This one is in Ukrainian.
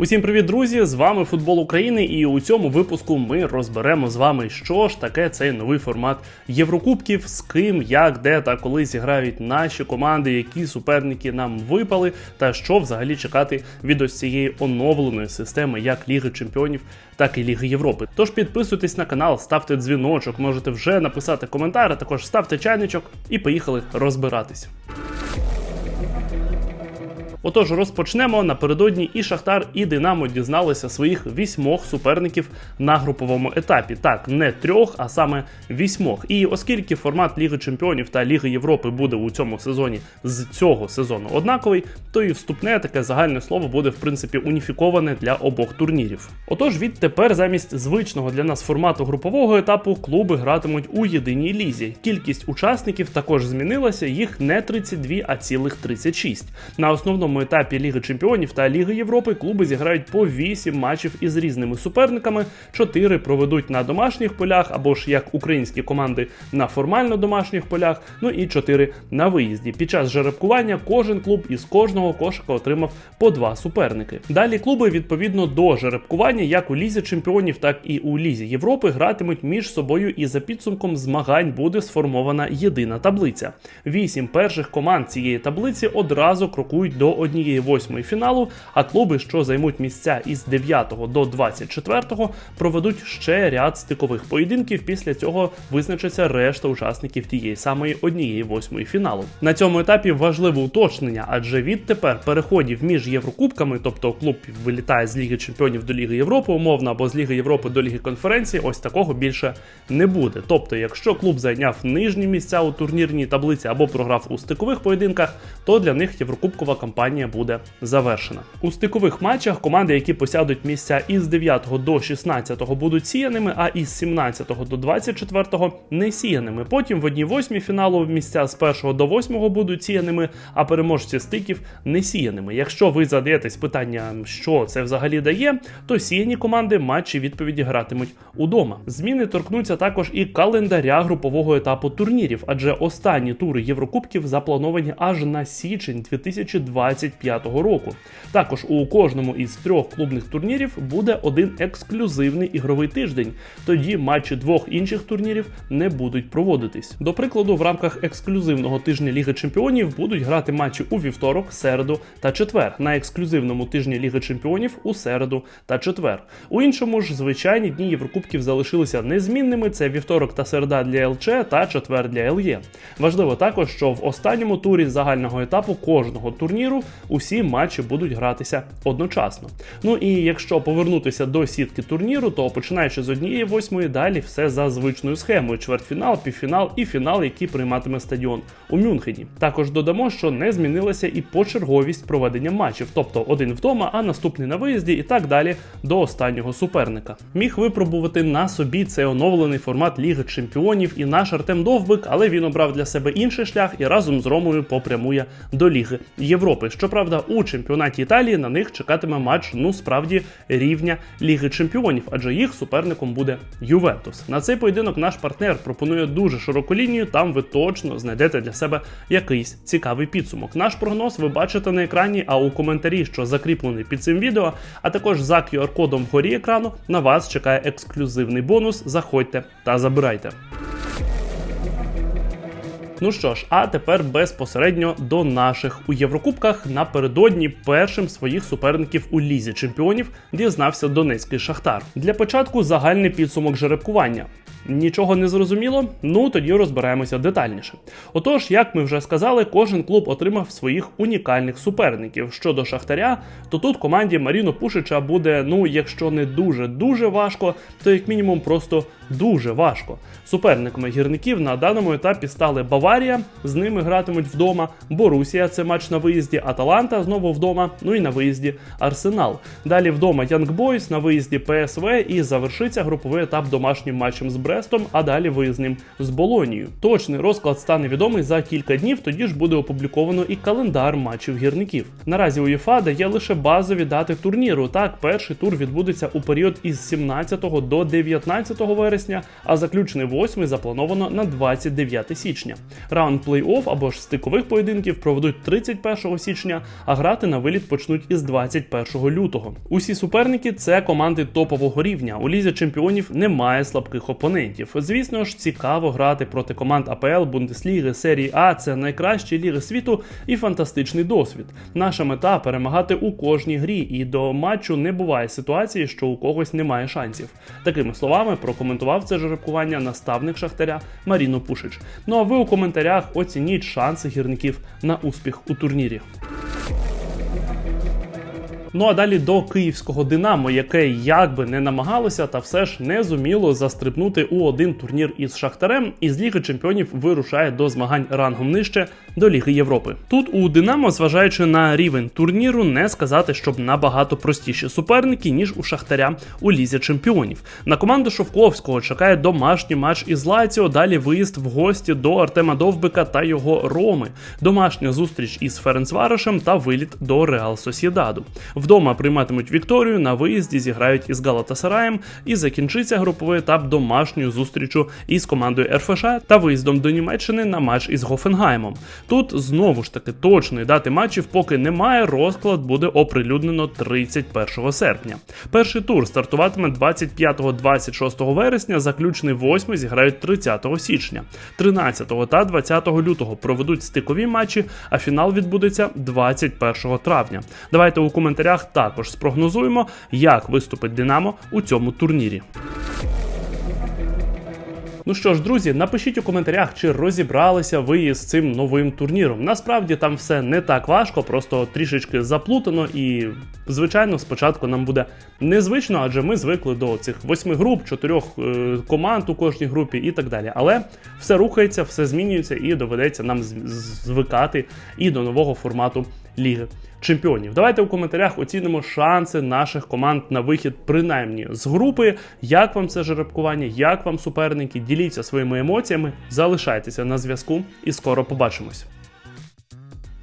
Усім привіт, друзі! З вами Футбол України, і у цьому випуску ми розберемо з вами, що ж таке цей новий формат Єврокубків, з ким, як, де та коли зіграють наші команди, які суперники нам випали, та що взагалі чекати від ось цієї оновленої системи як Ліги Чемпіонів, так і Ліги Європи. Тож підписуйтесь на канал, ставте дзвіночок, можете вже написати коментар, а також ставте чайничок і поїхали розбиратись. Отож, розпочнемо напередодні і Шахтар, і Динамо дізналися своїх вісьмох суперників на груповому етапі. Так, не трьох, а саме вісьмох. І оскільки формат Ліги Чемпіонів та Ліги Європи буде у цьому сезоні з цього сезону однаковий, то і вступне таке загальне слово буде в принципі уніфіковане для обох турнірів. Отож, відтепер замість звичного для нас формату групового етапу клуби гратимуть у єдиній лізі. Кількість учасників також змінилася, їх не 32, а цілих 36. На основному етапі Ліги Чемпіонів та Ліги Європи клуби зіграють по 8 матчів із різними суперниками, 4 проведуть на домашніх полях або ж як українські команди на формально домашніх полях, ну і 4 на виїзді. Під час жеребкування кожен клуб із кожного кошика отримав по два суперники. Далі клуби відповідно до жеребкування, як у Лізі Чемпіонів, так і у Лізі Європи гратимуть між собою, і за підсумком змагань буде сформована єдина таблиця. Вісім перших команд цієї таблиці одразу крокують до однієї восьмої фіналу, а клуби, що займуть місця із 9 до 24, проведуть ще ряд стикових поєдинків. Після цього визначиться решта учасників тієї самої однієї восьмої фіналу. На цьому етапі важливе уточнення, адже відтепер переходів між Єврокубками, тобто клуб вилітає з Ліги Чемпіонів до Ліги Європи, умовно або з Ліги Європи до Ліги конференції, ось такого більше не буде. Тобто, якщо клуб зайняв нижні місця у турнірній таблиці або програв у стикових поєдинках, то для них Єврокубкова кампанія буде завершена. У стикових матчах команди, які посядуть місця із 9 до 16 будуть сіяними, а із 17 до 24 не сіяними. Потім в одній восьмій фіналу місця з 1 до 8 будуть сіяними, а переможці стиків не сіяними. Якщо ви задаєтесь питанням, що це взагалі дає, то сіяні команди матчі відповіді гратимуть удома. Зміни торкнуться також і календаря групового етапу турнірів, адже останні тури Єврокубків заплановані аж на січень 2025 року. Також у кожному із трьох клубних турнірів буде один ексклюзивний ігровий тиждень. Тоді матчі двох інших турнірів не будуть проводитись. До прикладу, в рамках ексклюзивного тижня Ліги Чемпіонів будуть грати матчі у вівторок, середу та четвер. На ексклюзивному тижні Ліги Чемпіонів у середу та четвер. У іншому ж звичайні дні Єврокубків залишилися незмінними. Це вівторок та середа для ЛЧ та четвер для ЛЄ. Важливо також, що в останньому турі загального етапу кожного турніру усі матчі будуть гратися одночасно. Ну і якщо повернутися до сітки турніру, то починаючи з однієї восьмої, далі все за звичною схемою: чвертьфінал, півфінал і фінал, який прийматиме стадіон у Мюнхені. Також додамо, що не змінилася і почерговість проведення матчів, тобто один вдома, а наступний на виїзді, і так далі до останнього суперника. Міг випробувати на собі цей оновлений формат Ліги Чемпіонів і наш Артем Довбик, але він обрав для себе інший шлях і разом з Ромою попрямує до Ліги Європи. Щоправда, у чемпіонаті Італії на них чекатиме матч ну справді рівня Ліги Чемпіонів, адже їх суперником буде Ювентус. На цей поєдинок наш партнер пропонує дуже широку лінію. Там ви точно знайдете для себе якийсь цікавий підсумок. Наш прогноз ви бачите на екрані, а у коментарі, що закріплений під цим відео, а також за QR-кодом вгорі екрану на вас чекає ексклюзивний бонус. Заходьте та забирайте. Ну що ж, а тепер безпосередньо до наших у Єврокубках напередодні першим своїх суперників у лізі чемпіонів дізнався Донецький Шахтар. Для початку загальний підсумок жеребкування. Нічого не зрозуміло? Ну тоді розбираємося детальніше. Отож, як ми вже сказали, кожен клуб отримав своїх унікальних суперників. Щодо Шахтаря, то тут команді Маріно Пушича буде, ну якщо не дуже дуже важко, то як мінімум просто дуже важко. Суперниками гірників на даному етапі стали Баварія, з ними гратимуть вдома. Борусія це матч на виїзді, Аталанта знову вдома. Ну і на виїзді Арсенал. Далі вдома Янг Бойс, на виїзді ПСВ і завершиться груповий етап домашнім матчем з Брестом, а далі виїзним з Болонією. Точний розклад стане відомий за кілька днів. Тоді ж буде опубліковано і календар матчів гірників. Наразі УЄФА дає лише базові дати турніру. Так, перший тур відбудеться у період із 17 до 19 вересня. Вересня, а заключний восьмий заплановано на 29 січня. Раунд плей-офф або ж стикових поєдинків проведуть 31 січня, а грати на виліт почнуть із 21 лютого. Усі суперники це команди топового рівня. У лізі чемпіонів немає слабких опонентів. Звісно ж, цікаво грати проти команд АПЛ, Бундесліги, серії А. Це найкращі ліги світу і фантастичний досвід. Наша мета перемагати у кожній грі, і до матчу не буває ситуації, що у когось немає шансів. Такими словами прокоментував це жеребкування наставник Шахтаря Маріно Пушич. Ну а ви у коментарях оцініть шанси гірників на успіх у турнірі. Ну а далі до київського Динамо, яке як би не намагалося, та все ж не зуміло застрибнути у один турнір із Шахтарем, і з Ліги Чемпіонів вирушає до змагань рангом нижче до Ліги Європи. Тут у Динамо, зважаючи на рівень турніру, не сказати, щоб набагато простіші суперники ніж у Шахтаря у Лізі Чемпіонів. На команду Шовковського чекає домашній матч із Лаціо. Далі виїзд в гості до Артема Довбика та його Роми, домашня зустріч із Ференцварошем та виліт до Реал Сосєдаду. Вдома прийматимуть Вікторію, на виїзді зіграють із Галатасараєм і закінчиться груповий етап домашньою зустрічю із командою РФШ та виїздом до Німеччини на матч із Гофенгаймом. Тут знову ж таки точної дати матчів поки немає. Розклад буде оприлюднено 31 серпня. Перший тур стартуватиме 25-26 вересня. Заключний 8 зіграють 30 січня, 13 та 20 лютого проведуть стикові матчі, а фінал відбудеться 21 травня. Давайте у коментарях також спрогнозуємо, як виступить Динамо у цьому турнірі. Ну що ж, друзі, напишіть у коментарях, чи розібралися ви із цим новим турніром. Насправді там все не так важко, просто трішечки заплутано, і звичайно, спочатку нам буде незвично, адже ми звикли до цих восьми груп, чотирьох е, команд у кожній групі і так далі. Але все рухається, все змінюється, і доведеться нам звикати і до нового формату ліги. Чемпіонів, давайте у коментарях оцінимо шанси наших команд на вихід, принаймні з групи. Як вам це жеребкування, як вам суперники? Діліться своїми емоціями, залишайтеся на зв'язку і скоро побачимось.